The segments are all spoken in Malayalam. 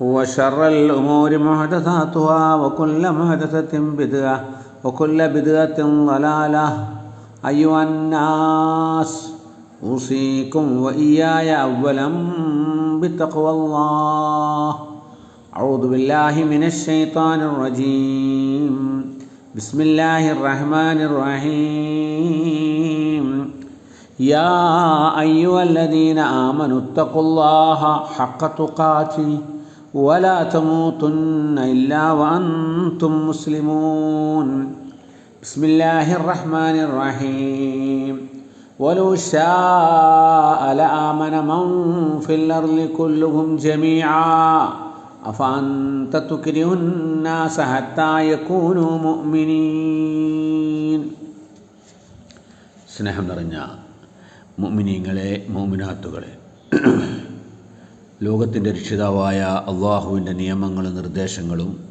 وشر الأمور محدثاتها وكل محدثة بدعة وكل بدعة ضلالة. أيها الناس أوصيكم وإياي أولا بتقوى الله. أعوذ بالله من الشيطان الرجيم. بسم الله الرحمن الرحيم. يا أيها الذين آمنوا اتقوا الله حق تقاته. ولا تموتن إلا وأنتم مسلمون بسم الله الرحمن الرحيم ولو شاء لآمن من في الأرض كلهم جميعا أفأنت تكره الناس حتى يكونوا مؤمنين സ്നേഹം നിറഞ്ഞ മുഅ്മിനീങ്ങളെ മുഅ്മിനാത്തുകളെ ലോകത്തിന്റെ രക്ഷിതാവായ അള്ളാഹുവിന്റെ നിയമങ്ങളും നിർദ്ദേശങ്ങളും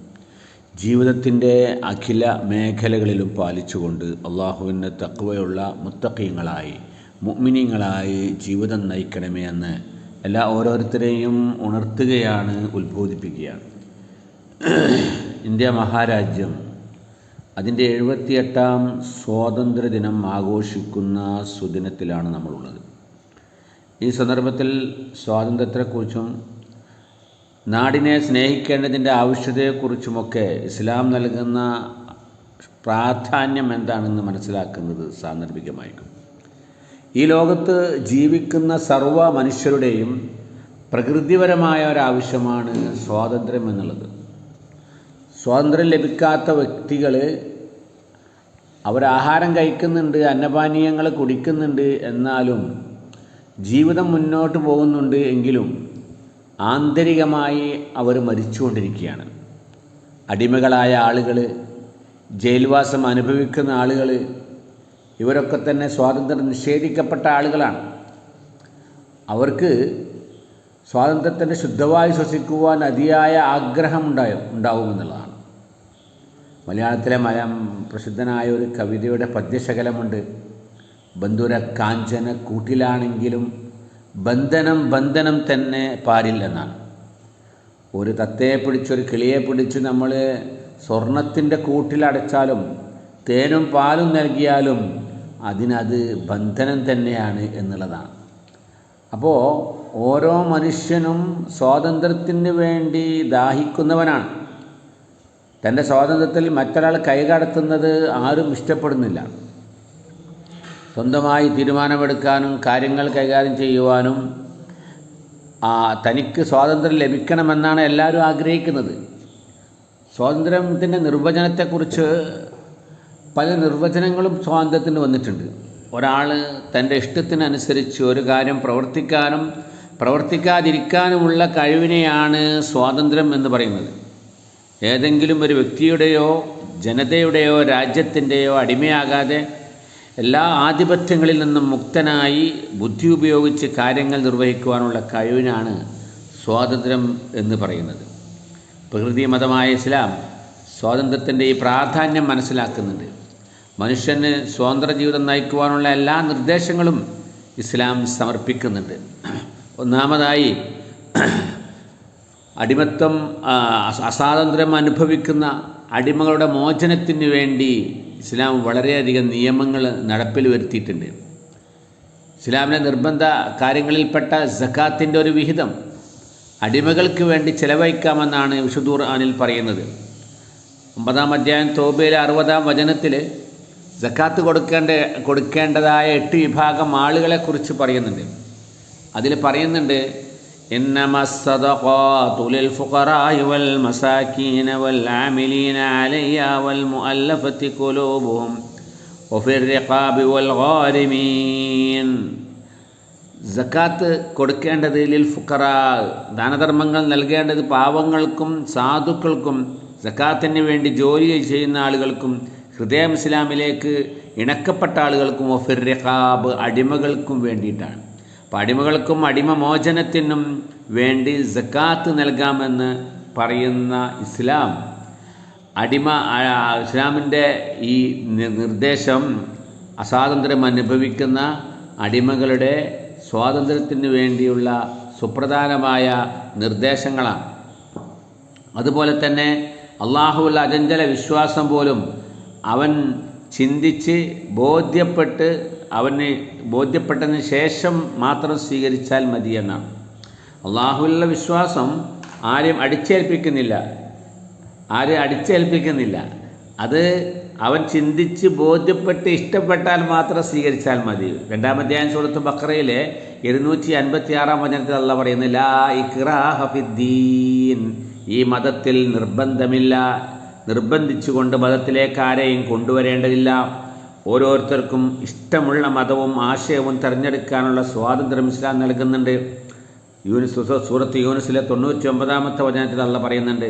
ജീവിതത്തിന്റെ അഖില മേഖലകളിലും പാലിച്ചുകൊണ്ട് അള്ളാഹുവിന്റെ തക്കവയുള്ള മുത്തക്കീങ്ങളായി മുഗ്മിനിങ്ങളായി ജീവിതം നയിക്കണമേ എന്ന് എല്ലാ ഓരോരുത്തരെയും ഉണർത്തുകയാണ് ഉത്ബോധിപ്പിക്കുകയാണ്. ഇന്ത്യ മഹാരാജ്യം അതിന്റെ എഴുപത്തിയെട്ടാം സ്വാതന്ത്ര്യ ദിനം ആഘോഷിക്കുന്ന സുദിനത്തിലാണ് നമ്മളുള്ളത്. ഈ സന്ദർഭത്തിൽ സ്വാതന്ത്ര്യത്തെക്കുറിച്ചും നാടിനെ സ്നേഹിക്കേണ്ടതിന്റെ ആവശ്യതയെക്കുറിച്ചുമൊക്കെ ഇസ്ലാം നൽകുന്ന പ്രാധാന്യം എന്താണെന്ന് മനസ്സിലാക്കുന്നത് സാന്ദർഭികമായിരിക്കും. ഈ ലോകത്ത് ജീവിക്കുന്ന സർവ മനുഷ്യരുടെയും പ്രകൃതിപരമായ ഒരാവശ്യമാണ് സ്വാതന്ത്ര്യം എന്നുള്ളത്. സ്വാതന്ത്ര്യം ലഭിക്കാത്ത വ്യക്തികൾ അവരാഹാരം കഴിക്കുന്നുണ്ട് അന്നപാനീയങ്ങൾ കുടിക്കുന്നുണ്ട് എന്നാലും ജീവിതം മുന്നോട്ട് പോകുന്നുണ്ട് എങ്കിലും ആന്തരികമായി അവർ മരിച്ചുകൊണ്ടിരിക്കുകയാണ്. അടിമകളായ ആളുകൾ ജയിൽവാസം അനുഭവിക്കുന്ന ആളുകൾ ഇവരൊക്കെ തന്നെ സ്വാതന്ത്ര്യം നിഷേധിക്കപ്പെട്ട ആളുകളാണ്. അവർക്ക് സ്വാതന്ത്ര്യത്തിന്റെ ശുദ്ധമായി ശ്വസിക്കുവാൻ അതിയായ ആഗ്രഹം ഉണ്ടായോ ഉണ്ടാവുമെന്നുള്ളതാണ് മലയാളത്തിലെ മലയാളം പ്രസിദ്ധനായ ഒരു കവിതയുടെ പദ്യശകലമുണ്ട്. ബന്ധുര കാഞ്ചന കൂട്ടിലാണെങ്കിലും ബന്ധനം ബന്ധനം തന്നെ പാടില്ലെന്നാണ് ഒരു തത്തയെ പിടിച്ചൊരു കിളിയെ പിടിച്ച് നമ്മൾ സ്വർണത്തിന്റെ കൂട്ടിലടച്ചാലും തേനും പാലും നൽകിയാലും അതിനത് ബന്ധനം തന്നെയാണ് എന്നുള്ളതാണ്. അപ്പോൾ ഓരോ മനുഷ്യനും സ്വാതന്ത്ര്യത്തിന് വേണ്ടി ദാഹിക്കുന്നവനാണ്. തന്റെ സ്വാതന്ത്ര്യത്തിൽ മറ്റൊരാൾ കൈകടത്തുന്നത് ആരും ഇഷ്ടപ്പെടുന്നില്ല. സ്വന്തമായി തീരുമാനമെടുക്കാനും കാര്യങ്ങൾ കൈകാര്യം ചെയ്യുവാനും തനിക്ക് സ്വാതന്ത്ര്യം ലഭിക്കണമെന്നാണ് എല്ലാവരും ആഗ്രഹിക്കുന്നത്. സ്വാതന്ത്ര്യത്തിന്റെ നിർവചനത്തെക്കുറിച്ച് പല നിർവചനങ്ങളും സ്വാതന്ത്ര്യത്തിന് വന്നിട്ടുണ്ട്. ഒരാൾ തന്റെ ഇഷ്ടത്തിനനുസരിച്ച് ഒരു കാര്യം പ്രവർത്തിക്കാനും പ്രവർത്തിക്കാതിരിക്കാനുമുള്ള കഴിവിനെയാണ് സ്വാതന്ത്ര്യം എന്ന് പറയുന്നത്. ഏതെങ്കിലും ഒരു വ്യക്തിയുടെയോ ജനതയുടെയോ രാജ്യത്തിന്റെയോ അടിമയാകാതെ എല്ലാ ആധിപത്യങ്ങളിൽ നിന്നും മുക്തനായി ബുദ്ധി ഉപയോഗിച്ച് കാര്യങ്ങൾ നിർവഹിക്കുവാനുള്ള കഴിവിനാണ് സ്വാതന്ത്ര്യം എന്ന് പറയുന്നത്. പ്രകൃതി മതമായ ഇസ്ലാം സ്വാതന്ത്ര്യത്തിന്റെ ഈ പ്രാധാന്യം മനസ്സിലാക്കുന്നുണ്ട്. മനുഷ്യന് സ്വതന്ത്ര ജീവിതം നയിക്കുവാനുള്ള എല്ലാ നിർദ്ദേശങ്ങളും ഇസ്ലാം സമർപ്പിക്കുന്നുണ്ട്. ഒന്നാമതായി അടിമത്വം അസ്വാതന്ത്ര്യം അനുഭവിക്കുന്ന അടിമകളുടെ മോചനത്തിന് വേണ്ടി ഇസ്ലാം വളരെയധികം നിയമങ്ങൾ നടപ്പിൽ വരുത്തിയിട്ടുണ്ട്. ഇസ്ലാമിലെ നിർബന്ധ കാര്യങ്ങളിൽപ്പെട്ട സക്കാത്തിന്റെ ഒരു വിഹിതം അടിമകൾക്ക് വേണ്ടി ചെലവഴിക്കാമെന്നാണ് വിഷുദൂർ ആനിൽ പറയുന്നത്. ഒമ്പതാം അധ്യായം തോബയിലെ അറുപതാം വചനത്തിൽ സക്കാത്ത് കൊടുക്കേണ്ട കൊടുക്കേണ്ടതായ എട്ട് വിഭാഗം ആളുകളെക്കുറിച്ച് പറയുന്നുണ്ട്. അതിൽ പറയുന്നുണ്ട് إنما الصدقات للفقراء والمساكين والعاملين عليها والمؤلفة قلوبهم وفي الرقاب والغارمين സക്കാത്ത് കൊടുക്കേണ്ടത് ലിൽ ഫുക്കറ ദാനധർമ്മങ്ങൾ നൽകേണ്ടത് പാവങ്ങൾക്കും സാധുക്കൾക്കും സക്കാത്തിന് വേണ്ടി ജോലി ചെയ്യുന്ന ആളുകൾക്കും ഹൃദയം ഇസ്ലാമിലേക്ക് ഇണക്കപ്പെട്ട ആളുകൾക്കും ഒഫിർ റിഖാബ് അടിമകൾക്കും വേണ്ടിയിട്ടാണ് അടിമകൾക്കും അടിമമോചനത്തിനും വേണ്ടി ജക്കാത്ത് നൽകാമെന്ന് പറയുന്ന ഇസ്ലാം. അടിമ ഇസ്ലാമിന്റെ ഈ നിർദ്ദേശം അസ്വാതന്ത്ര്യം അനുഭവിക്കുന്ന അടിമകളുടെ സ്വാതന്ത്ര്യത്തിന് വേണ്ടിയുള്ള സുപ്രധാനമായ നിർദ്ദേശങ്ങളാണ്. അതുപോലെ തന്നെ അള്ളാഹുവിൽ അചഞ്ചല വിശ്വാസം പോലും അവൻ ചിന്തിച്ച് ബോധ്യപ്പെട്ട് അവന് ബോധ്യപ്പെട്ടതിന് ശേഷം മാത്രം സ്വീകരിച്ചാൽ മതി എന്നാണ്. അള്ളാഹുവിലുള്ള വിശ്വാസം ആരെയും അടിച്ചേൽപ്പിക്കുന്നില്ല. ആരെയും അടിച്ചേൽപ്പിക്കുന്നില്ല. അത് അവൻ ചിന്തിച്ച് ബോധ്യപ്പെട്ട് ഇഷ്ടപ്പെട്ടാൽ മാത്രം സ്വീകരിച്ചാൽ മതി. രണ്ടാമധ്യായം സുഹൃത്ത് ബക്രയിലെ ഇരുന്നൂറ്റി അൻപത്തി ആറാം വചനത്തിൽ അല്ല പറയുന്നു ലാ ഇക്റാഹ ഫിദ്ദീൻ ഈ മതത്തിൽ നിർബന്ധമില്ല. നിർബന്ധിച്ചുകൊണ്ട് മതത്തിലേക്ക് ആരെയും കൊണ്ടുവരേണ്ടതില്ല. ഓരോരുത്തർക്കും ഇഷ്ടമുള്ള മതവും ആശയവും തിരഞ്ഞെടുക്കാനുള്ള സ്വാതന്ത്ര്യം ഇസ്ലാം നൽകുന്നുണ്ട്. യൂനിസ് സൂറത്ത് യൂനിസിലെ തൊണ്ണൂറ്റി ഒമ്പതാമത്തെ വചനത്തിൽ അല്ല പറയുന്നുണ്ട്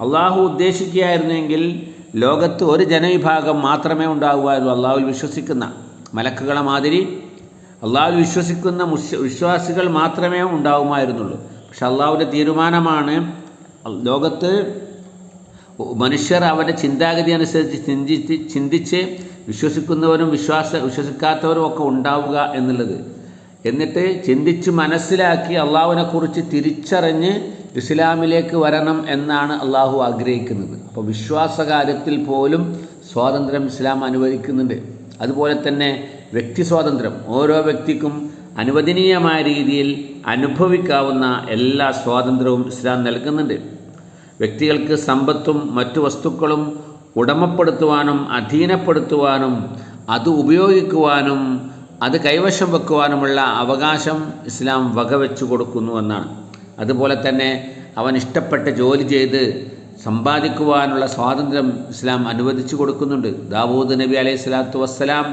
അള്ളാഹു ഉദ്ദേശിക്കുകയായിരുന്നെങ്കിൽ ലോകത്ത് ഒരു ജനവിഭാഗം മാത്രമേ ഉണ്ടാകുമായിരുന്നു അള്ളാഹുവിൽ വിശ്വസിക്കുന്ന മലക്കുകളെ മാതിരി അള്ളാഹുവിൽ വിശ്വസിക്കുന്ന വിശ്വാസികൾ മാത്രമേ ഉണ്ടാവുമായിരുന്നുള്ളൂ. പക്ഷെ അള്ളാഹുവിന്റെ തീരുമാനമാണ് ലോകത്ത് മനുഷ്യർ അവരുടെ ചിന്താഗതി അനുസരിച്ച് ചിന്തിച്ച് ചിന്തിച്ച് വിശ്വസിക്കുന്നവരും വിശ്വാസ വിശ്വസിക്കാത്തവരും ഒക്കെ ഉണ്ടാവുക എന്നുള്ളത്. എന്നിട്ട് ചിന്തിച്ച് മനസ്സിലാക്കി അള്ളാഹുവിനെക്കുറിച്ച് തിരിച്ചറിഞ്ഞ് ഇസ്ലാമിലേക്ക് വരണം എന്നാണ് അള്ളാഹു ആഗ്രഹിക്കുന്നത്. അപ്പോൾ വിശ്വാസകാര്യത്തിൽ പോലും സ്വാതന്ത്ര്യം ഇസ്ലാം അനുവദിക്കുന്നുണ്ട്. അതുപോലെ തന്നെ വ്യക്തി സ്വാതന്ത്ര്യം ഓരോ വ്യക്തിക്കും അനുവദനീയമായ രീതിയിൽ അനുഭവിക്കാവുന്ന എല്ലാ സ്വാതന്ത്ര്യവും ഇസ്ലാം നൽകുന്നുണ്ട്. വ്യക്തികൾക്ക് സമ്പത്തും മറ്റു വസ്തുക്കളും ഉടമപ്പെടുത്തുവാനും അധീനപ്പെടുത്തുവാനും അത് ഉപയോഗിക്കുവാനും അത് കൈവശം വെക്കുവാനുമുള്ള അവകാശം ഇസ്ലാം വകവെച്ചു കൊടുക്കുന്നു എന്നാണ്. അതുപോലെ തന്നെ അവൻ ഇഷ്ടപ്പെട്ട ജോലി ചെയ്ത് സമ്പാദിക്കുവാനുള്ള സ്വാതന്ത്ര്യം ഇസ്ലാം അനുവദിച്ചു കൊടുക്കുന്നുണ്ട്. ദാവൂദ് നബി അലൈഹി സ്വലാത്തു വസ്സലാം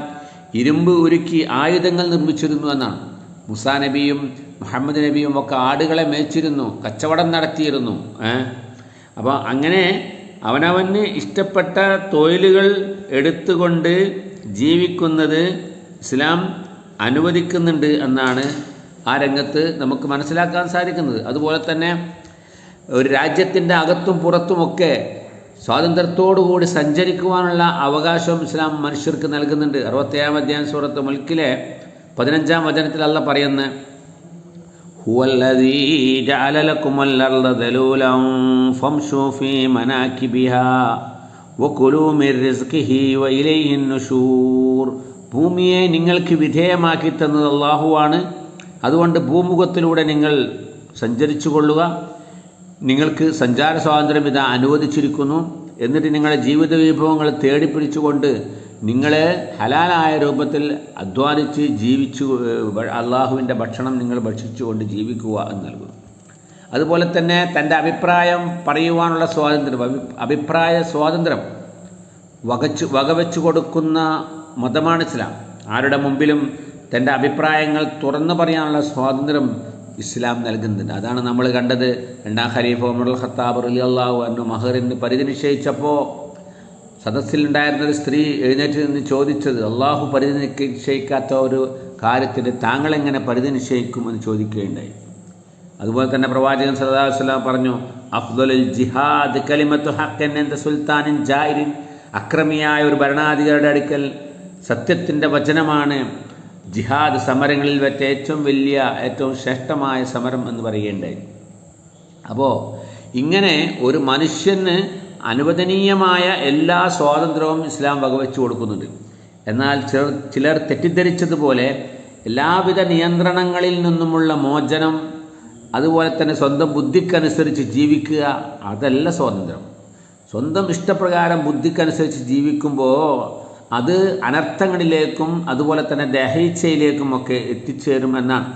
ഇരുമ്പ് ഉരുക്കി ആയുധങ്ങൾ നിർമ്മിച്ചിരുന്നു എന്നാണ്. മുസാ നബിയും മുഹമ്മദ് നബിയും ഒക്കെ ആടുകളെ മേച്ചിരുന്നു കച്ചവടം നടത്തിയിരുന്നു അപ്പോൾ അങ്ങനെ അവനവന് ഇഷ്ടപ്പെട്ട തൊഴിലുകൾ എടുത്തുകൊണ്ട് ജീവിക്കുന്നത് ഇസ്ലാം അനുവദിക്കുന്നുണ്ട് എന്നാണ് ആ രംഗത്ത് നമുക്ക് മനസ്സിലാക്കാൻ സാധിക്കുന്നത്. അതുപോലെ തന്നെ ഒരു രാജ്യത്തിന്റെ അകത്തും പുറത്തുമൊക്കെ സ്വാതന്ത്ര്യത്തോടുകൂടി സഞ്ചരിക്കുവാനുള്ള അവകാശം ഇസ്ലാം മനുഷ്യർക്ക് നൽകുന്നുണ്ട്. അറുപത്തേഴാം അധ്യായം സൂറത്ത് മുൽക്കിലെ പതിനഞ്ചാം വചനത്തിൽ അല്ല പറയുന്നത് ഭൂമിയെ നിങ്ങൾക്ക് വിധേയമാക്കി തന്നത് അള്ളാഹുവാണ് അതുകൊണ്ട് ഭൂമുഖത്തിലൂടെ നിങ്ങൾ സഞ്ചരിച്ചു കൊള്ളുക നിങ്ങൾക്ക് സഞ്ചാര സ്വാതന്ത്ര്യം ഇത് അനുവദിച്ചിരിക്കുന്നു. എന്നിട്ട് നിങ്ങളുടെ ജീവിത വിഭവങ്ങൾ തേടിപ്പിടിച്ചുകൊണ്ട് നിങ്ങളെ ഹലാലായ രൂപത്തിൽ അധ്വാനിച്ച് ജീവിച്ചു അള്ളാഹുവിന്റെ ഭക്ഷണം നിങ്ങൾ ഭക്ഷിച്ചുകൊണ്ട് ജീവിക്കുക എന്ന് നൽകുന്നു. അതുപോലെ തന്നെ തന്റെ അഭിപ്രായം പറയുവാനുള്ള സ്വാതന്ത്ര്യം അഭിപ്രായ സ്വാതന്ത്ര്യം വകച്ചു വകവെച്ചു കൊടുക്കുന്ന മതമാണ് ഇസ്ലാം. ആരുടെ മുമ്പിലും തന്റെ അഭിപ്രായങ്ങൾ തുറന്നു പറയാനുള്ള സ്വാതന്ത്ര്യം ഇസ്ലാം നൽകുന്നുണ്ട് അതാണ് നമ്മൾ കണ്ടത്. രണ്ടാം ഖലീഫ അൽ ഖത്താബ് അലി അള്ളാഹു അന്നു മഹറിന് പരിധി നിശ്ചയിച്ചപ്പോൾ സദസ്സിലുണ്ടായിരുന്ന ഒരു സ്ത്രീ എഴുന്നേറ്റ് നിന്ന് ചോദിച്ചത് അള്ളാഹു പരിധി നിശ്ചയിക്കാത്ത ഒരു കാര്യത്തിന് താങ്കളെങ്ങനെ പരിധി നിശ്ചയിക്കുമെന്ന് ചോദിക്കുകയുണ്ടായി. അതുപോലെ തന്നെ പ്രവാചകൻ സല്ലല്ലാഹു വസ്ലാം പറഞ്ഞു അഫ്ദലുൽ ജിഹാദ് കലിമത്തു ഹക്കൻ എന്ന സുൽത്താനിൻ ജാഹിരിൻ അക്രമിയായ ഒരു ഭരണാധികാരിയുടെ അടുക്കൽ സത്യത്തിന്റെ വചനമാണ് ജിഹാദ് സമരങ്ങളിൽ വെച്ച് ഏറ്റവും വലിയ ഏറ്റവും ശ്രേഷ്ഠമായ സമരം എന്ന് പറയുകയുണ്ടായി. അപ്പോൾ ഇങ്ങനെ ഒരു മനുഷ്യന് അനുവദനീയമായ എല്ലാ സ്വാതന്ത്ര്യവും ഇസ്ലാം വകവെച്ചു കൊടുക്കുന്നുണ്ട്. എന്നാൽ ചിലർ ചിലർ തെറ്റിദ്ധരിച്ചതുപോലെ എല്ലാവിധ നിയന്ത്രണങ്ങളിൽ നിന്നുമുള്ള മോചനം അതുപോലെ തന്നെ സ്വന്തം ബുദ്ധിക്കനുസരിച്ച് ജീവിക്കുക അതല്ല സ്വാതന്ത്ര്യം. സ്വന്തം ഇഷ്ടപ്രകാരം ബുദ്ധിക്കനുസരിച്ച് ജീവിക്കുമ്പോൾ അത് അനർത്ഥങ്ങളിലേക്കും അതുപോലെ തന്നെ ദഹയിച്ചയിലേക്കും ഒക്കെ എത്തിച്ചേരും എന്നാണ്.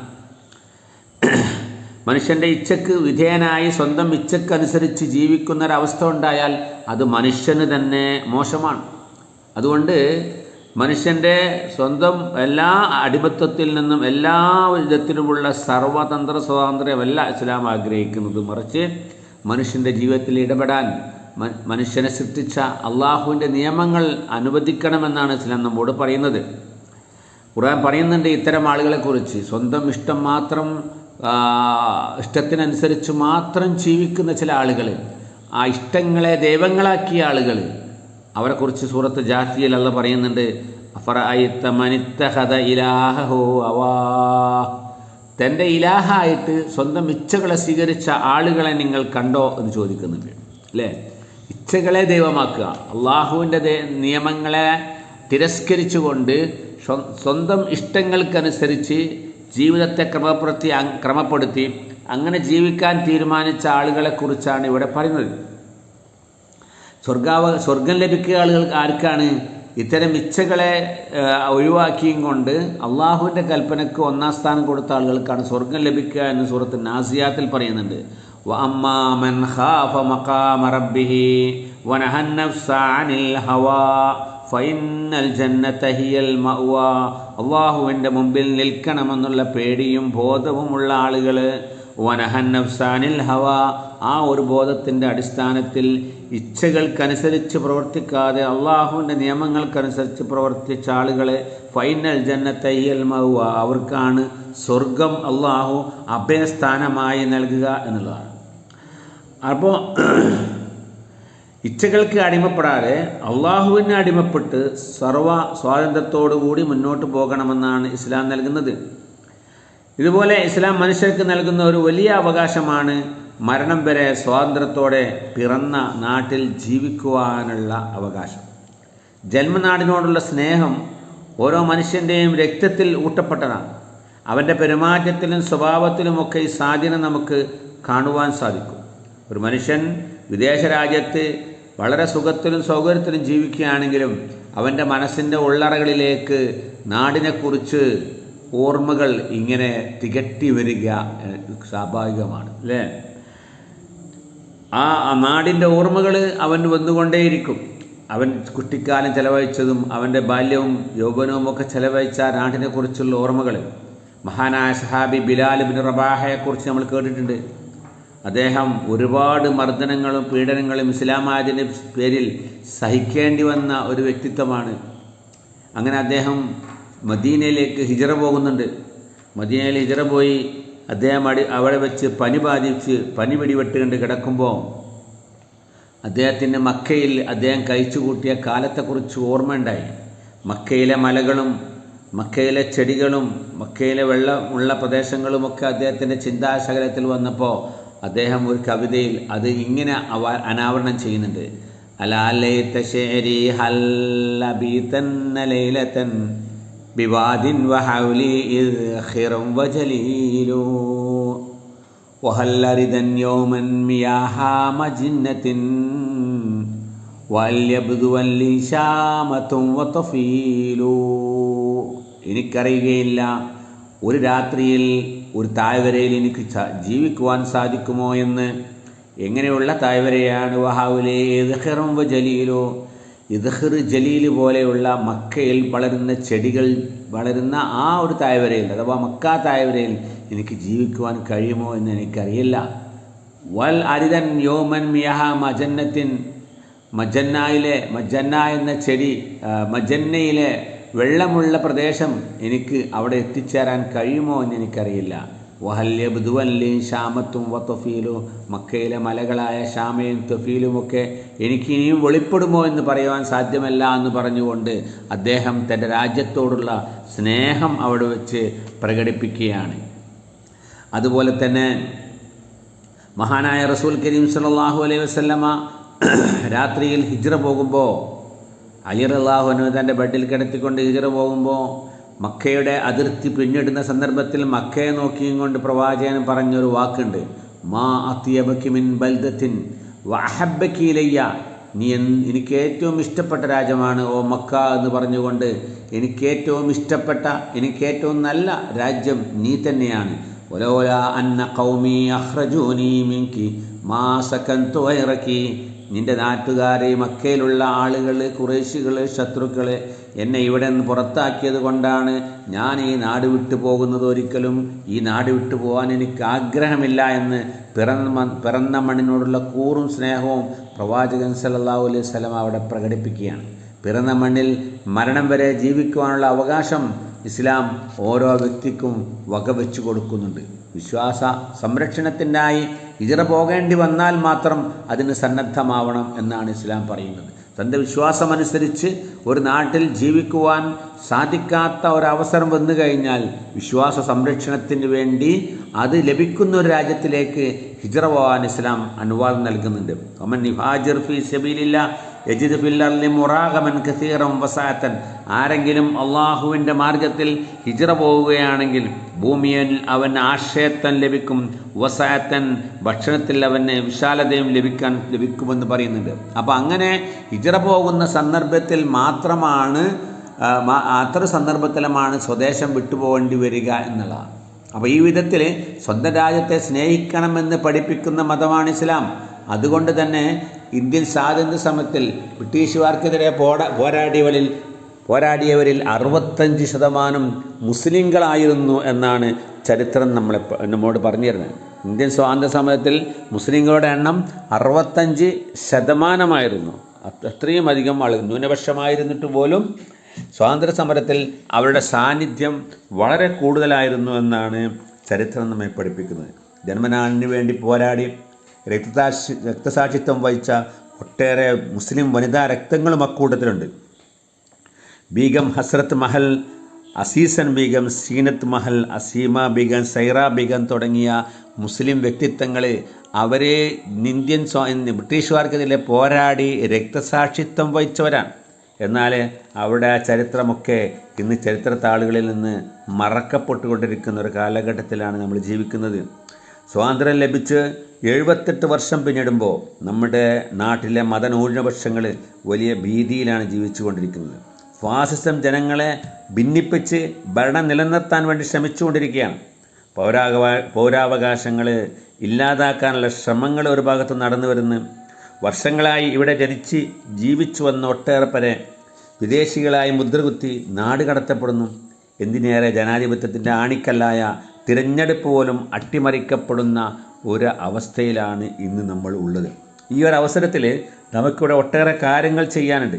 മനുഷ്യന്റെ ഇച്ഛക്ക് വിധേയനായി സ്വന്തം ഇച്ഛക്കനുസരിച്ച് ജീവിക്കുന്നൊരവസ്ഥ ഉണ്ടായാൽ അത് മനുഷ്യന് തന്നെ മോശമാണ്. അതുകൊണ്ട് മനുഷ്യന്റെ സ്വന്തം എല്ലാ അടിമത്വത്തിൽ നിന്നും എല്ലാ വിധത്തിലുമുള്ള സർവതന്ത്ര സ്വാതന്ത്ര്യമല്ല ഇസ്ലാം ആഗ്രഹിക്കുന്നത് മറിച്ച് മനുഷ്യന്റെ ജീവിതത്തിൽ ഇടപെടാൻ മനുഷ്യനെ സൃഷ്ടിച്ച അള്ളാഹുവിന്റെ നിയമങ്ങൾ അനുവദിക്കണമെന്നാണ് ഇസ്ലാം നമ്മോട് പറയുന്നത്. ഖുർആൻ പറയുന്നുണ്ട് ഇത്തരം ആളുകളെക്കുറിച്ച്. സ്വന്തം ഇഷ്ടം മാത്രം ഇഷ്ടത്തിനനുസരിച്ച് മാത്രം ജീവിക്കുന്ന ചില ആളുകൾ ആ ഇഷ്ടങ്ങളെ ദൈവങ്ങളാക്കിയ ആളുകൾ അവരെക്കുറിച്ച് സൂറത്ത് ജാസിയിൽ അല്ല പറയുന്നുണ്ട് തന്റെ ഇലാഹായിട്ട് സ്വന്തം ഇച്ഛകളെ സ്വീകരിച്ച ആളുകളെ നിങ്ങൾ കണ്ടോ എന്ന് ചോദിക്കുന്നുണ്ട്. അല്ലേ? ഇച്ഛകളെ ദൈവമാക്കുക. അള്ളാഹുവിന്റെ നിയമങ്ങളെ തിരസ്കരിച്ചുകൊണ്ട് സ്വ- സ്വന്തം ഇഷ്ടങ്ങൾക്കനുസരിച്ച് ജീവിതത്തെ ക്രമപ്പെടുത്തി ക്രമപ്പെടുത്തി അങ്ങനെ ജീവിക്കാൻ തീരുമാനിച്ച ആളുകളെക്കുറിച്ചാണ് ഇവിടെ പറയുന്നത്. സ്വർഗാവ സ്വർഗം ലഭിക്കുക ആളുകൾ ആർക്കാണ്? ഇത്തരം ഇച്ഛകളെ ഒഴിവാക്കിയും കൊണ്ട് അള്ളാഹുവിന്റെ കൽപ്പനയ്ക്ക് ഒന്നാം സ്ഥാനം കൊടുത്ത ആളുകൾക്കാണ് സ്വർഗം ലഭിക്കുക എന്ന് സൂറത്ത് നാസിയാത്തിൽ പറയുന്നുണ്ട്. വഅമ്മാ മൻ ഖാഫ മഖാമ റബ്ബിഹി വനഹ النفس عن الهوى فإن الجنة هي المأوى അള്ളാഹുവിൻ്റെ മുമ്പിൽ നിൽക്കണമെന്നുള്ള പേടിയും ബോധവുമുള്ള ആളുകൾ വനഹൻ നഫ്സാനിൽ ഹവ ആ ഒരു ബോധത്തിൻ്റെ അടിസ്ഥാനത്തിൽ ഇച്ഛകൾക്കനുസരിച്ച് പ്രവർത്തിക്കാതെ അള്ളാഹുവിൻ്റെ നിയമങ്ങൾക്കനുസരിച്ച് പ്രവർത്തിച്ച ആളുകളെ ഫൈനൽ ജന്നത്തയ്യൽ മൗവ അവർക്കാണ് സ്വർഗം അള്ളാഹു അഭയസ്ഥാനമായി നൽകുക എന്നുള്ളതാണ് അപ്പോൾ ഇച്ഛകൾക്ക് അടിമപ്പെടാതെ അള്ളാഹുവിന് അടിമപ്പെട്ട് സർവ സ്വാതന്ത്ര്യത്തോടുകൂടി മുന്നോട്ട് പോകണമെന്നാണ് ഇസ്ലാം നൽകുന്നത്. ഇതുപോലെ ഇസ്ലാം മനുഷ്യർക്ക് നൽകുന്ന ഒരു വലിയ അവകാശമാണ് മരണം വരെ സ്വാതന്ത്ര്യത്തോടെ പിറന്ന നാട്ടിൽ ജീവിക്കുവാനുള്ള അവകാശം. ജന്മനാടിനോടുള്ള സ്നേഹം ഓരോ മനുഷ്യന്റെയും രക്തത്തിൽ ഊട്ടപ്പെട്ടതാണ്. അവന്റെ പെരുമാറ്റത്തിലും സ്വഭാവത്തിലുമൊക്കെ ഈ സ്വാധീനം നമുക്ക് കാണുവാൻ സാധിക്കും. ഒരു മനുഷ്യൻ വിദേശ രാജ്യത്ത് വളരെ സുഖത്തിലും സൗകര്യത്തിലും ജീവിക്കുകയാണെങ്കിലും അവന്റെ മനസ്സിന്റെ ഉള്ളറകളിലേക്ക് നാടിനെക്കുറിച്ച് ഓർമ്മകൾ ഇങ്ങനെ തികട്ടി വരിക സ്വാഭാവികമാണ് അല്ലേ? ആ നാടിന്റെ ഓർമ്മകൾ അവൻ വന്നുകൊണ്ടേയിരിക്കും. അവൻ കുട്ടിക്കാലം ചെലവഴിച്ചതും അവന്റെ ബാല്യവും യൗവനവും ഒക്കെ ചെലവഴിച്ച നാടിനെക്കുറിച്ചുള്ള ഓർമ്മകൾ. മഹാനായ സഹാബി ബിലാൽ ബിൻ റബാഹയെക്കുറിച്ച് നമ്മൾ കേട്ടിട്ടുണ്ട്. അദ്ദേഹം ഒരുപാട് മർദ്ദനങ്ങളും പീഡനങ്ങളും ഇസ്ലാമായതിന്റെ പേരിൽ സഹിക്കേണ്ടി വന്ന ഒരു വ്യക്തിത്വമാണ്. അങ്ങനെ അദ്ദേഹം മദീനയിലേക്ക് ഹിജറ പോകുന്നുണ്ട്. മദീനയിൽ ഹിജറ പോയി അദ്ദേഹം അടി അവിടെ വെച്ച് പനി ബാധിച്ച് പനി പിടിപെട്ടുകൊണ്ട് കിടക്കുമ്പോൾ അദ്ദേഹത്തിന്റെ മക്കയിൽ അദ്ദേഹം കഴിച്ചു കൂട്ടിയ കാലത്തെക്കുറിച്ച് ഓർമ്മയുണ്ടായി. മക്കയിലെ മലകളും മക്കയിലെ ചെടികളും മക്കയിലെ വെള്ളമുള്ള പ്രദേശങ്ങളുമൊക്കെ അദ്ദേഹത്തിന്റെ ചിന്താശകലത്തിൽ വന്നപ്പോൾ അദ്ദേഹം ഒരു കവിതയിൽ അത് ഇങ്ങനെ അവ അനാവരണം ചെയ്യുന്നുണ്ട് അലാലൈത്ത ശേരി ഹല്ലബീതന്ന ലൈലത്തൻ ബിവാദിൻ വഹൗലി ഇദ്ഖിറും വജലീലു وهل ردا يوما مياها مجنة واليبدو لي شامة وطفيل എനിക്കറിയുകയില്ല ഒരു രാത്രിയിൽ ഒരു താഴ്വരയിൽ എനിക്ക് ജീവിക്കുവാൻ സാധിക്കുമോ എന്ന്? എങ്ങനെയുള്ള താഴ്വരയാണ് വഹാവിലെ? ഇദ്ഹിറും ജലീലോ ഇദ്ഹിർ ജലീൽ പോലെയുള്ള മക്കയിൽ വളരുന്ന ചെടികൾ വളരുന്ന ആ ഒരു താഴ്വരയിൽ അഥവാ മക്ക താഴ്വരയിൽ എനിക്ക് ജീവിക്കുവാൻ കഴിയുമോ എന്ന് എനിക്കറിയില്ല. വൽ അരിതൻ യോമൻ മിയഹ മജന്നത്തിൻ. മജന്നായിലെ മജന്ന എന്ന ചെടി മജന്നയിലെ വെള്ളമുള്ള പ്രദേശം എനിക്ക് അവിടെ എത്തിച്ചേരാൻ കഴിയുമോ എന്ന് എനിക്കറിയില്ല. വഹല്യ വഹല്യബുദുവല്ലി ഷാമത്തും വത്തൊഫീലും മക്കയിലെ മലകളായ ഷാമയും തൊഫീലുമൊക്കെ എനിക്ക് ഇനിയും വെളിപ്പെടുമോ എന്ന് പറയുവാൻ സാധ്യമല്ല എന്ന് പറഞ്ഞുകൊണ്ട് അദ്ദേഹം തന്റെ രാജ്യത്തോടുള്ള സ്നേഹം അവിടെ വെച്ച് പ്രകടിപ്പിക്കുകയാണ്. അതുപോലെ തന്നെ മഹാനായ റസൂൽ കരീം സലാഹു അലൈഹി വസല്ലമ രാത്രിയിൽ ഹിജ്ര പോകുമ്പോൾ അലി റല്ലാഹുനു തന്റെ ബെഡിൽ കിടത്തിക്കൊണ്ട് ഹിജ്റ പോകുമ്പോൾ മക്കയുടെ അതിർത്തി പിന്നിടുന്ന സന്ദർഭത്തിൽ മക്കയെ നോക്കിയും കൊണ്ട് പ്രവാചകൻ പറഞ്ഞൊരു വാക്കുണ്ട്. മാ അത്യബക്കിമിൻ ബൽദത്തിൻ വഹബക്കിയിലയ്യ നീ എനിക്ക് ഏറ്റവും ഇഷ്ടപ്പെട്ട രാജ്യമാണ് ഓ മക്ക എന്ന് പറഞ്ഞുകൊണ്ട് എനിക്ക് ഏറ്റവും ഇഷ്ടപ്പെട്ട എനിക്ക് ഏറ്റവും നല്ല രാജ്യം നീ തന്നെയാണ്. ഒലോല അന്ന കൗമി അഹ്റജൂനി മിൻകി മാ തോയിറക്കി നിന്റെ നാട്ടുകാരെ മക്കയിലുള്ള ആളുകൾ കുറേശികൾ ശത്രുക്കൾ എന്നെ ഇവിടെ നിന്ന് പുറത്താക്കിയത് കൊണ്ടാണ് ഞാൻ ഈ നാട് വിട്ടു പോകുന്നത് ഒരിക്കലും. ഈ നാട് വിട്ടു പോകാൻ എനിക്ക് ആഗ്രഹമില്ല എന്ന് പിറന്ന പിറന്ന മണ്ണിനോടുള്ള കൂറും സ്നേഹവും പ്രവാചകൻ സല്ലല്ലാഹു അലൈഹി സ്വലം അവിടെ പ്രകടിപ്പിക്കുകയാണ്. പിറന്ന മണ്ണിൽ മരണം വരെ ജീവിക്കുവാനുള്ള അവകാശം ഇസ്ലാം ഓരോ വ്യക്തിക്കും വകവെച്ചു കൊടുക്കുന്നുണ്ട്. വിശ്വാസ സംരക്ഷണത്തിനായി ഇതറ പോകേണ്ടി വന്നാൽ മാത്രം അതിന് സന്നദ്ധമാവണം എന്നാണ് ഇസ്ലാം പറയുന്നത്. തന്റെ വിശ്വാസമനുസരിച്ച് ഒരു നാട്ടിൽ ജീവിക്കുവാൻ സാധിക്കാത്ത ഒരവസരം വന്നു കഴിഞ്ഞാൽ വിശ്വാസ സംരക്ഷണത്തിന് വേണ്ടി അത് ലഭിക്കുന്ന ഒരു രാജ്യത്തിലേക്ക് ഹിജറ പോകാൻ ഇസ്ലാം അനുവാദം നൽകുന്നുണ്ട്. ഒമൻ നിഹാജിർ ഫി സബീലില്ല യജിദ് അർളി മുറാഗമൻ കസീറം വസാത്തൻ. ആരെങ്കിലും അള്ളാഹുവിന്റെ മാർഗത്തിൽ ഹിജറ പോവുകയാണെങ്കിൽ ഭൂമിയിൽ അവൻ ആശ്രയത്വം ലഭിക്കും വസാത്തൻ ഭക്ഷണത്തിൽ അവന് വിശാലതയും ലഭിക്കാൻ ലഭിക്കുമെന്ന് പറയുന്നുണ്ട്. അപ്പോൾ അങ്ങനെ ഹിജറ പോകുന്ന സന്ദർഭത്തിൽ മാത്രമാണ് അത്ര സന്ദർഭത്തിലുമാണ് സ്വദേശം വിട്ടുപോകേണ്ടി വരിക എന്നുള്ളതാണ്. അപ്പോൾ ഈ വിധത്തിൽ സ്വന്തം രാജ്യത്തെ സ്നേഹിക്കണമെന്ന് പഠിപ്പിക്കുന്ന മതമാണ് ഇസ്ലാം. അതുകൊണ്ട് തന്നെ ഇന്ത്യൻ സ്വാതന്ത്ര്യ സമരത്തിൽ ബ്രിട്ടീഷുകാർക്കെതിരെ പോട പോരാടിയവരിൽ പോരാടിയവരിൽ അറുപത്തഞ്ച് ശതമാനം മുസ്ലിങ്ങളായിരുന്നു എന്നാണ് ചരിത്രം നമ്മളെ നമ്മോട് പറഞ്ഞു തരുന്നത് ഇന്ത്യൻ സ്വാതന്ത്ര്യ സമരത്തിൽ മുസ്ലിങ്ങളുടെ എണ്ണം അറുപത്തഞ്ച് ശതമാനമായിരുന്നു. അത് അത്രയും അധികം ആളുകൾ ന്യൂനപക്ഷമായിരുന്നിട്ട് പോലും സ്വാതന്ത്ര്യ സമരത്തിൽ അവരുടെ സാന്നിധ്യം വളരെ കൂടുതലായിരുന്നു എന്നാണ് ചരിത്രം നമ്മെ പഠിപ്പിക്കുന്നത്. ജന്മനാടിന് വേണ്ടി പോരാടി രക്തസാക്ഷി രക്തസാക്ഷിത്വം വഹിച്ച ഒട്ടേറെ മുസ്ലിം വനിതാ രക്തങ്ങളും അക്കൂട്ടത്തിലുണ്ട്. ബീഗം ഹസ്രത്ത് മഹൽ അസീസൻ ബീഗം സീനത്ത് മഹൽ അസീമ ബീഗം സൈറ ബീഗം തുടങ്ങിയ മുസ്ലിം വ്യക്തിത്വങ്ങളെ അവരെ ഇന്ത്യൻ ബ്രിട്ടീഷുകാർക്കെതിരെ പോരാടി രക്തസാക്ഷിത്വം വഹിച്ചവരാണ്. എന്നാൽ അവിടെ ആ ചരിത്രമൊക്കെ ഇന്ന് ചരിത്ര താളുകളിൽ നിന്ന് മറക്കപ്പെട്ടുകൊണ്ടിരിക്കുന്ന ഒരു കാലഘട്ടത്തിലാണ് നമ്മൾ ജീവിക്കുന്നത്. സ്വാതന്ത്ര്യം ലഭിച്ച് എഴുപത്തെട്ട് വർഷം പിന്നിടുമ്പോൾ നമ്മുടെ നാട്ടിലെ മതന്യൂനപക്ഷങ്ങൾ വലിയ ഭീതിയിലാണ് ജീവിച്ചുകൊണ്ടിരിക്കുന്നത്. ഫാസിസം ജനങ്ങളെ ഭിന്നിപ്പിച്ച് ഭരണം നിലനിർത്താൻ വേണ്ടി ശ്രമിച്ചുകൊണ്ടിരിക്കുകയാണ്. പൗരാവകാ പൗരാവകാശങ്ങൾ ഇല്ലാതാക്കാനുള്ള ശ്രമങ്ങൾ ഒരു ഭാഗത്ത് നടന്നു വരുന്നു. വർഷങ്ങളായി ഇവിടെ ജനിച്ച് ജീവിച്ചു വന്ന ഒട്ടേറെ പേരെ വിദേശികളായി മുദ്രകുത്തി നാട് കടത്തപ്പെടുന്നു. എന്തിനേറെ ജനാധിപത്യത്തിന്റെ ആണിക്കല്ലായ തിരഞ്ഞെടുപ്പ് പോലും അട്ടിമറിക്കപ്പെടുന്ന ഒരു അവസ്ഥയിലാണ് ഇന്ന് നമ്മൾ ഉള്ളത്. ഈ ഒരു അവസരത്തിൽ നമുക്കിവിടെ ഒട്ടേറെ കാര്യങ്ങൾ ചെയ്യാനുണ്ട്.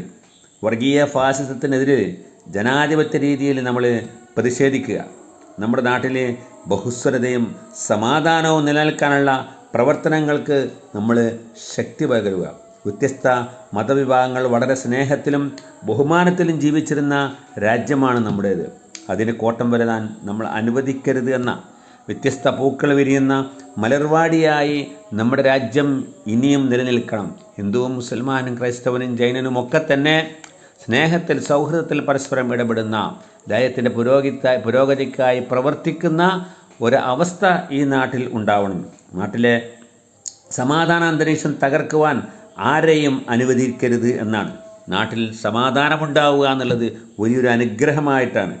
വർഗീയ ഫാസിസത്തിനെതിരെ ജനാധിപത്യ രീതിയിൽ നമ്മൾ പ്രതിഷേധിക്കുക. നമ്മുടെ നാട്ടിൽ ബഹുസ്വരതയും സമാധാനവും നിലനിൽക്കാനുള്ള പ്രവർത്തനങ്ങൾക്ക് നമ്മൾ ശക്തി പകരുക. വ്യത്യസ്ത മതവിഭാഗങ്ങൾ വളരെ സ്നേഹത്തിലും ബഹുമാനത്തിലും ജീവിച്ചിരുന്ന രാജ്യമാണ് നമ്മുടേത്. അതിന് കോട്ടം വരതാൻ നമ്മൾ അനുവദിക്കരുത് എന്ന വ്യത്യസ്ത പൂക്കൾ വിരിയുന്ന മലർവാടിയായി നമ്മുടെ രാജ്യം ഇനിയും നിലനിൽക്കണം. ഹിന്ദുവും മുസൽമാനും ക്രൈസ്തവനും ജൈനനും ഒക്കെ തന്നെ സ്നേഹത്തിൽ സൗഹൃദത്തിൽ പരസ്പരം ഇടപെടുന്ന രാജ്യത്തിന്റെ പുരോഗതിക്കായി പുരോഗതിക്കായി പ്രവർത്തിക്കുന്ന ഒരു അവസ്ഥ ഈ നാട്ടിൽ ഉണ്ടാവണം. നാട്ടിലെ സമാധാന അന്തരീക്ഷം തകർക്കുവാൻ ആരെയും അനുവദിക്കരുത് എന്നാണ്. നാട്ടിൽ സമാധാനമുണ്ടാവുക എന്നുള്ളത് വലിയൊരു അനുഗ്രഹമായിട്ടാണ്.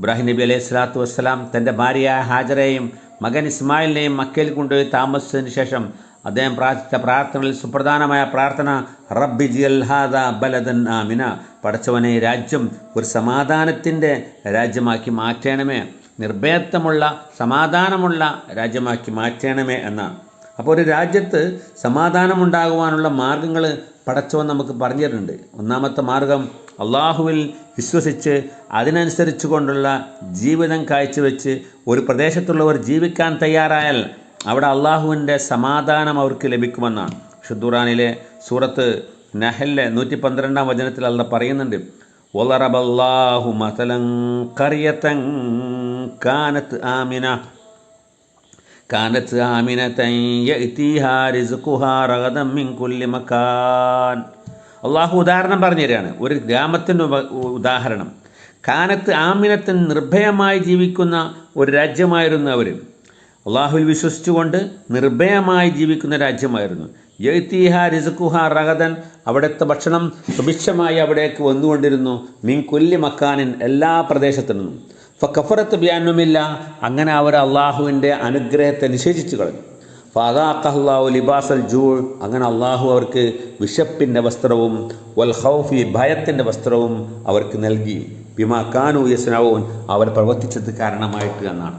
ഇബ്രാഹിം നബി അലൈഹി സ്വലാത്തു വസ്സലാം തന്റെ ഭാര്യയായ ഹാജറയെയും മകൻ ഇസ്മായിലിനെയും മക്കയിൽ കൊണ്ടുപോയി താമസിച്ചതിന് ശേഷം അദ്ദേഹം പ്രാർത്ഥിച്ച പ്രാർത്ഥനകളിൽ സുപ്രധാനമായ പ്രാർത്ഥന റബ്ബി ജി അൽഹാദ ബലദൻ ആമിന പടച്ചവനെ രാജ്യം ഒരു സമാധാനത്തിന്റെ രാജ്യമാക്കി മാറ്റണമേ നിർഭയത്വമുള്ള സമാധാനമുള്ള രാജ്യമാക്കി മാറ്റണമേ എന്നാണ് അപ്പോൾ ഒരു രാജ്യത്ത് സമാധാനമുണ്ടാകുവാനുള്ള മാർഗങ്ങൾ പടച്ചവൻ നമുക്ക് പറഞ്ഞിട്ടുണ്ട് ഒന്നാമത്തെ മാർഗം അള്ളാഹുവിൽ വിശ്വസിച്ച് അതിനനുസരിച്ച് കൊണ്ടുള്ള ജീവിതം കാഴ്ചവെച്ച് ഒരു പ്രദേശത്തുള്ളവർ ജീവിക്കാൻ തയ്യാറായാൽ അവിടെ അള്ളാഹുവിന്റെ സമാധാനം അവർക്ക് ലഭിക്കുമെന്നാണ്. ഷുദ്ദുറാനിലെ സൂറത്ത് നഹലിലെ നൂറ്റി പന്ത്രണ്ടാം വചനത്തിൽ അല്ല പറയുന്നുണ്ട് ഒളറബല്ലാഹു മതലം കറിയത്തൻ കാനത്ത് ആമിന കാനത്ത് ആമിനത്തൻ യഅ്തീഹാ റിസ്ഖുഹാ റഗദൻ മിൻ കുല്ലി മക്കാൻ അള്ളാഹു ഉദാഹരണം പറഞ്ഞു തരികയാണ്. ഒരു ഗ്രാമത്തിന്റെ ഉദാഹരണം. കാനത്ത് ആമിനത്തിൽ നിർഭയമായി ജീവിക്കുന്ന ഒരു രാജ്യമായിരുന്നു അവർ അള്ളാഹുവിൽ വിശ്വസിച്ചുകൊണ്ട് നിർഭയമായി ജീവിക്കുന്ന രാജ്യമായിരുന്നു. യൈത്തീഹ റിസുഖുഹ റഗദൻ അവിടുത്തെ ഭക്ഷണം സുഭിക്ഷമായി അവിടേക്ക് വന്നുകൊണ്ടിരുന്നു. മീൻ കൊല്ലി മക്കാനിൻ എല്ലാ പ്രദേശത്തു നിന്നും കഫറത്ത് ബിയാനുമില്ല അങ്ങനെ അവർ അള്ളാഹുവിന്റെ അനുഗ്രഹത്തെ നിഷേധിച്ചു കളഞ്ഞു. ലിബാസൽ ജൂൾ. അങ്ങനെ അള്ളാഹു അവർക്ക് വിശപ്പിന്റെ വസ്ത്രവും വൽ ഹൗഫി ഭയത്തിന്റെ വസ്ത്രവും അവർക്ക് നൽകി. ബിമാ കാനു യസ്നാവൂൻ അവർ പ്രവർത്തിച്ചത് കാരണമായിട്ട് എന്നാണ്.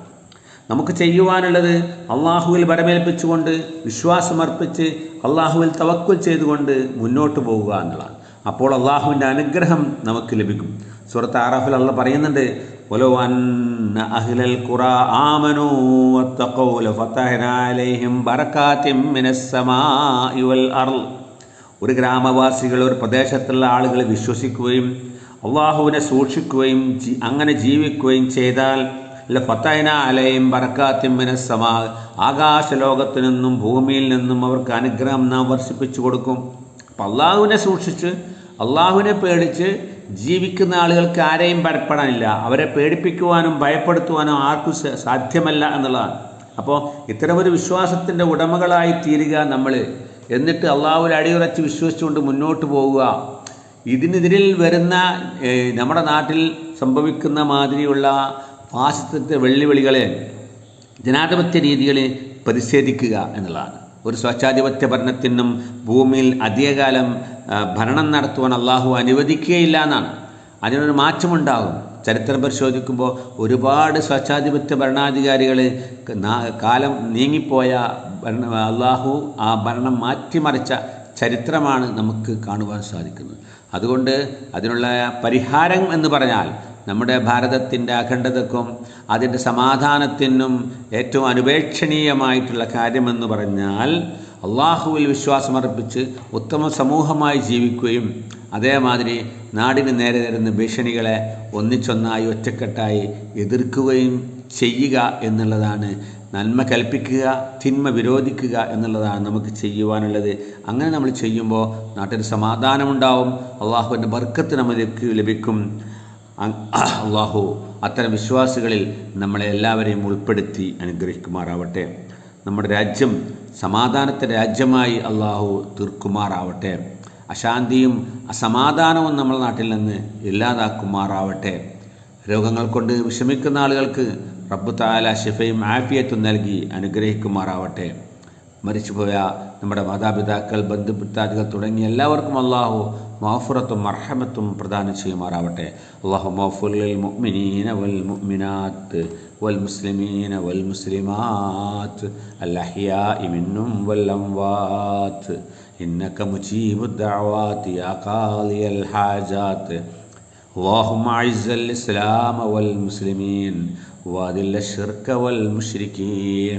നമുക്ക് ചെയ്യുവാനുള്ളത് അള്ളാഹുവിൽ വരമേൽപ്പിച്ചുകൊണ്ട് വിശ്വാസമർപ്പിച്ച് അള്ളാഹുവിൽ തവക്കുൽ ചെയ്തുകൊണ്ട് മുന്നോട്ട് പോവുക എന്നുള്ളതാണ്. അപ്പോൾ അള്ളാഹുവിന്റെ അനുഗ്രഹം നമുക്ക് ലഭിക്കും. സൂറത്ത് ആറാഫിൽ അള്ള പറയുന്നുണ്ട് അഹ്ലൽ അലൈഹിം ബറകാതിൻ മിനസ് വൽ അർൾ ഒരു ഗ്രാമവാസികൾ ഒരു പ്രദേശത്തുള്ള ആളുകൾ വിശ്വസിക്കുകയും അള്ളാഹുവിനെ സൂക്ഷിക്കുകയും അങ്ങനെ ജീവിക്കുകയും ചെയ്താൽ ഫത്തൈന അലയും ബറക്കാത്തിമ്മന സമാ ആകാശലോകത്തു നിന്നും ഭൂമിയിൽ നിന്നും അവർക്ക് അനുഗ്രഹം നാം വർഷിപ്പിച്ചു കൊടുക്കും. അപ്പം അള്ളാഹുവിനെ സൂക്ഷിച്ച് അള്ളാഹുവിനെ പേടിച്ച് ജീവിക്കുന്ന ആളുകൾക്ക് ആരെയും ഭയപ്പെടാനില്ല. അവരെ പേടിപ്പിക്കുവാനും ഭയപ്പെടുത്തുവാനും ആർക്കും സാധ്യമല്ല എന്നുള്ളതാണ്. അപ്പോൾ ഇത്തരമൊരു വിശ്വാസത്തിന്റെ ഉടമകളായി തീരുക നമ്മൾ എന്നിട്ട് അള്ളാഹുവിൽ അടിയുറച്ച് വിശ്വസിച്ചുകൊണ്ട് മുന്നോട്ട് പോവുക. ഇതിനെതിരിൽ വരുന്ന നമ്മുടെ നാട്ടിൽ സംഭവിക്കുന്ന മാതിരിയുള്ള ഫാസിസത്തെ വെള്ളിവിളികളെ ജനാധിപത്യ രീതികളെ പ്രതിഷേധിക്കുക എന്നുള്ളതാണ്. ഒരു സ്വച്ഛാധിപത്യ ഭരണത്തിനും ഭൂമിയിൽ അധികകാലം ഭരണം നടത്തുവാൻ അള്ളാഹു അനുവദിക്കുകയില്ല എന്നാണ്. അതിനൊരു മാറ്റമുണ്ടാകും. ചരിത്രം പരിശോധിക്കുമ്പോൾ ഒരുപാട് സ്വച്ഛാധിപത്യ ഭരണാധികാരികൾ കാലം നീങ്ങിപ്പോയ അള്ളാഹു ആ ഭരണം മാറ്റിമറിച്ച ചരിത്രമാണ് നമുക്ക് കാണുവാൻ സാധിക്കുന്നത്. അതുകൊണ്ട് അതിനുള്ള പരിഹാരം എന്ന് പറഞ്ഞാൽ നമ്മുടെ ഭാരതത്തിന്റെ അഖണ്ഡതക്കും അതിന്റെ സമാധാനത്തിനും ഏറ്റവും അനുപേക്ഷണീയമായിട്ടുള്ള കാര്യമെന്ന് പറഞ്ഞാൽ അള്ളാഹുവിൽ വിശ്വാസമർപ്പിച്ച് ഉത്തമ സമൂഹമായി ജീവിക്കുകയും അതേമാതിരി നാടിന് നേരെ നേരുന്ന ഭീഷണികളെ ഒന്നിച്ചൊന്നായി ഒറ്റക്കെട്ടായി എതിർക്കുകയും ചെയ്യുക എന്നുള്ളതാണ്. നന്മ കൽപ്പിക്കുക തിന്മ വിരോധിക്കുക എന്നുള്ളതാണ് നമുക്ക് ചെയ്യുവാനുള്ളത്. അങ്ങനെ നമ്മൾ ചെയ്യുമ്പോൾ നാട്ടിൽ സമാധാനമുണ്ടാവും. അള്ളാഹുവിന്റെ ബർക്കത്ത് നമുക്ക് ലഭിക്കും. അള്ളാഹു അത്തരം വിശ്വാസികളിൽ നമ്മളെ എല്ലാവരെയും ഉൾപ്പെടുത്തി അനുഗ്രഹിക്കുമാറാവട്ടെ. നമ്മുടെ രാജ്യം സമാധാനത്തെ രാജ്യമായി അള്ളാഹു തീർക്കുമാറാവട്ടെ. അശാന്തിയും അസമാധാനവും നമ്മുടെ നാട്ടിൽ നിന്ന് ഇല്ലാതാക്കുമാറാവട്ടെ. രോഗങ്ങൾ കൊണ്ട് വിഷമിക്കുന്ന ആളുകൾക്ക് റബ്ബു താല ഷിഫയും ആഫിയത്തും നൽകി അനുഗ്രഹിക്കുമാറാവട്ടെ. മരിച്ചുപോയ നമ്മുടെ മാതാപിതാക്കൾ ബന്ധുപിത്താദികൾ തുടങ്ങിയ എല്ലാവർക്കും അള്ളാഹു മാഫുറത്തും മർഹമത്തും പ്രദാനം ചെയ്യുമാറാവട്ടെ അള്ളാഹു മൗഫുൽ മുഅ്മിനീന വൽ മുഅ്മിനാത്ത് വൽ മുസ്ലിമീന വൽ മുസ്ലിമാത്ത് അൽ അഹ്യാഇ മിന്നും വൽ അംവാത്ത് إنك مجيب الدعوات يا قاضي الحاجات اللهم أعز الإسلام والمسلمين وأذل الشرك والمشركين